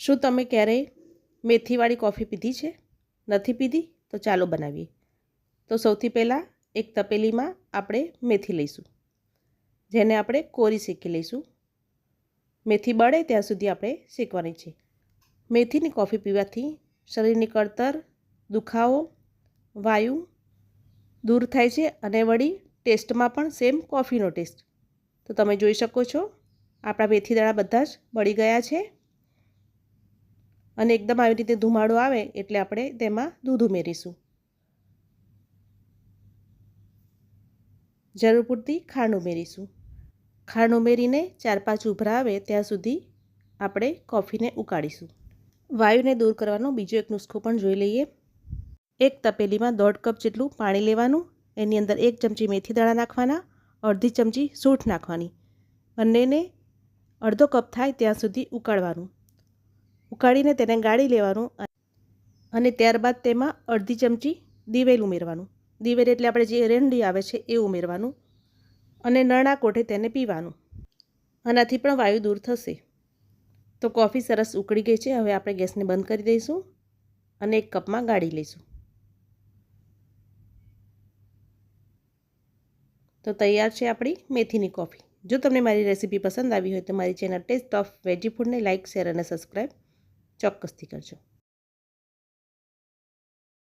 શું તમે ક્યારેય મેથીવાળી કોફી પીધી છે? નથી પીધી? તો ચાલો બનાવીએ. તો સૌથી પહેલાં એક તપેલીમાં આપણે મેથી લઈશું. જેને આપણે કોરી શેકી લઈશું. મેથી બળે ત્યાં સુધી આપણે શેકવાની છે. મેથીની કોફી પીવાથી શરીરની કળતર, દુખાવો, વાયુ દૂર થાય છે અને વળી ટેસ્ટમાં પણ સેમ કોફીનો ટેસ્ટ. તો તમે જોઈ શકો છો, આપણા મેથી દાણા બધા જ બળી ગયા છે. અને એકદમ આવી રીતે ધુમાડો આવે એટલે આપણે તેમાં દૂધ ઉમેરીશું. જરૂર પૂરતી ખાંડ ઉમેરીશું. ખાંડ ઉમેરીને ચાર પાંચ ઉભરા આવે ત્યાં સુધી આપણે કોફીને ઉકાળીશું. વાયુને દૂર કરવાનો બીજો એક નુસ્ખો પણ જોઈ લઈએ. એક તપેલીમાં દોઢ કપ જેટલું પાણી લેવાનું, એની અંદર એક ચમચી મેથી દાણા નાખવાના, અડધી ચમચી સૂંઠ નાખવાની. બંનેને અડધો કપ થાય ત્યાં સુધી ઉકાળવાનું. ઉકાળીને તેને ગાળી લેવાનું અને ત્યારબાદ તેમાં અડધી ચમચી દિવેલ ઉમેરવાનું. દિવેલ એટલે આપણે જે રેંડી આવે છે એ ઉમેરવાનું અને નરણા કોઠે તેને પીવાનું. આનાથી પણ વાયુ દૂર થશે. તો કોફી સરસ ઉકળી ગઈ છે. હવે આપણે ગેસને બંધ કરી દઈશું અને એક કપમાં ગાળી લઈશું. તો તૈયાર છે આપણી મેથીની કોફી. જો તમને મારી રેસીપી પસંદ આવી હોય તો મારી ચેનલ ટેસ્ટ ઓફ વેજી ફૂડને લાઇક શેર અને સબસ્ક્રાઈબ ચોક્કસથી કરજો.